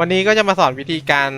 วันนี้ก็จะมาสอนวิธีการ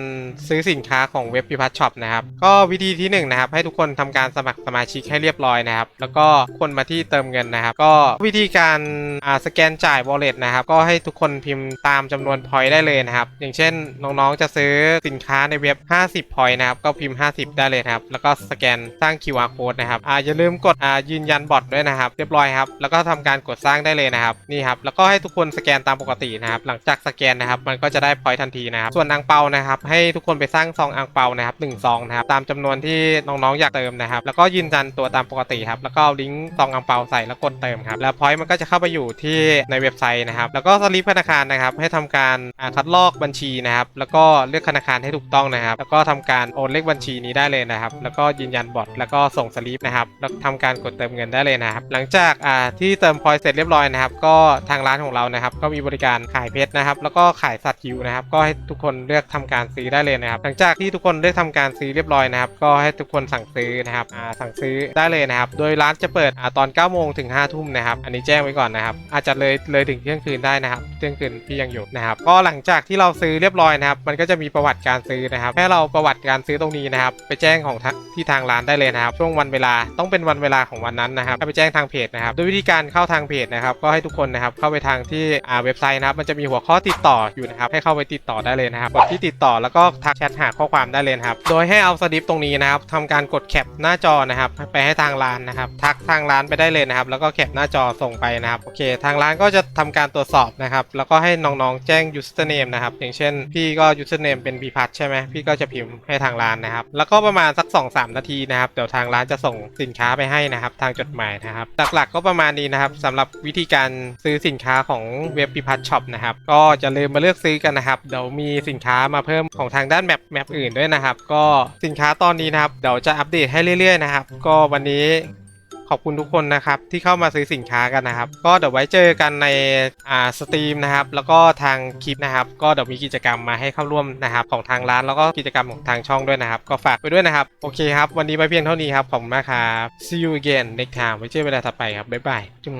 ซื้อสินค้าของเว็บพิพัฒน์ช็อปนะครับ ก็วิธีที่หนึ่งนะครับให้ทุกคนทำการสมัครสมาชิกให้เรียบร้อยนะครับ แล้วก็คนมาที่เติมเงินนะครับ ก็วิธีการอ่าสแกนจ่าย wallet นะครับ ก็ให้ทุกคนพิมพ์ตามจำนวน point ได้เลยนะครับ อย่างเช่นน้องๆจะซื้อสินค้าในเว็บ 50 point นะครับ ก็พิมพ์ 50 ได้เลยครับ แล้วก็สแกนสร้าง QR code นะครับอ่าอย่าลืมกดอ่ายืนยันบอทด้วยนะครับ เรียบร้อยครับ แล้วก็ทำการกดสร้างได้เลยนะครับ นี่ครับ แล้วก็ให้ทุกคนสแกนตามปกตินะครับ หลังจากสแกนนะครับ มันก็จะได้ point ทันทีนะครับ ส่วนอังเปานะครับ ให้ทุกคนไปสร้างซองอังเปานะครับหนึ่งซองนะครับ ตามจำนวนที่น้องๆอยากเติมนะครับ แล้วก็ยืนยันตัวตามปกติครับ แล้วก็เอาลิงก์ซองอังเปาใส่แล้วกดเติมครับ แล้ว point มันก็จะเข้าไปอยู่ที่ในเว็บไซต์นะครับ แล้วก็สลิปธนาคารนะครับ ให้ทำการคัดลอกบัญชีนะครับ แล้วก็เลือกธนาคารให้ถูกต้องนะครับ แล้วก็ทำการโอนเลขบัญชีนี้ได้เลยนะครับ แล้วก็ยืนยันบอทแล้วก็ส่งสลิปนะครับ แล้วทำการกดเติมเงินได้เลยนะครับ หลังจากที่เติมพอยต์เสร็จเรียบร้อยนะครับ ก็ทางร้านของเรานะครับ ก็มีบริการขายเพชรนะครับ แล้วก็ขายสัตว์คิวนะครับก็็ให้ทุกคนเลือกทำการซื้อได้เลยนะครับ หลังจากที่ทุกคนได้ทำการซื้อเรียบร้อยนะครับ ก็ให้ทุกคนสั่งซื้อนะครับสั่งซื้อได้เลยนะครับ โดยร้านจะเปิดอตอน9โมงถึง5ทุ่มนะครับ อันนี้แจ้งไว้ก่อนนะครับ อาจจะเลยเลยถึงเที่ยงคืนได้นะครับ เที่ยงคืนพี่ยังอยู่นะครับ ก็หลังจากที่เราซื้อเรียบร้อยนะครับ มันก็จะมีประวัติการซื้อนะครับ ให้เราประวัติการซื้อตรงนี้นะครับ ไปแจ้งของที่ทางร้านได้เลยนะครับ ช่วงวันเวลาต้องเป็นวันเวลาของวันนั้นนะครับให้ไปแจ้งทางเพจนะครับ โดยวิธีการเข้าทางเพจนะครับ ก็ให้ทุกคนนะครับเข้าไปทางที่อ่าเว็บไซต์นะครับ มันจะมีหัวข้อติดต่ออยู่นะครับ ให้เข้าไปติดต่อได้เลยนะครับกดที่ติดต่อแล้วก็ทักแชทหาข้อความได้เลยนะครับ โดยให้เอาสลิปตรงนี้นะครับทำการกดแคปหน้าจอนะครับไปให้ทางร้านนะครับ ทักทางร้านไปได้เลยนะครับ แล้วก็แคปหน้าจอส่งไปนะครับโอเค ทางร้านก็จะทำการตรวจสอบนะครับ แล้วก็ให้น้องๆแจ้ง username นะครับ อย่างเช่น พี่ก็ username เป็นพิพัฒน์ใช่ไหมพี่ก็จะพิมพ์ให้ทางร้านนะครับ แล้วก็ประมาณสัก 2-3 นาทีนะครับเดี๋ยวทางร้านจะส่งสินค้าไปให้นะครับ ทางจดหมายนะครับ หลักๆก็ประมาณนี้นะครับสำหรับวิธีการซื้อสินค้าของเว็บพิพัฒน์ช็อปนะครับก็จะลืมมาเลือกซื้อกันนะครับเดี๋ยวมีสินค้ามาเพิ่มของทางด้านแมปแมปอื่นด้วยนะครับ ก็สินค้าตอนนี้นะครับเดี๋ยวจะอัปเดตให้เรื่อยๆนะครับ ก็วันนี้ขอบคุณทุกคนนะครับที่เข้ามาซื้อสินค้ากันนะครับ ก็เดี๋ยวไว้เจอกันในอ่าสตรีมนะครับ แล้วก็ทางคลิปนะครับ ก็เดี๋ยวมีกิจกรรมมาให้เข้าร่วมนะครับ ของทางร้านแล้วก็กิจกรรมของทางช่องด้วยนะครับ ก็ฝากไปด้วยนะครับ โอเคครับ วันนี้ไปเพียงเท่านี้ครับขอบคุณมากครับ see you again next time ไว้เจอเวลาถัดไปครับบ๊ายบายจุ๊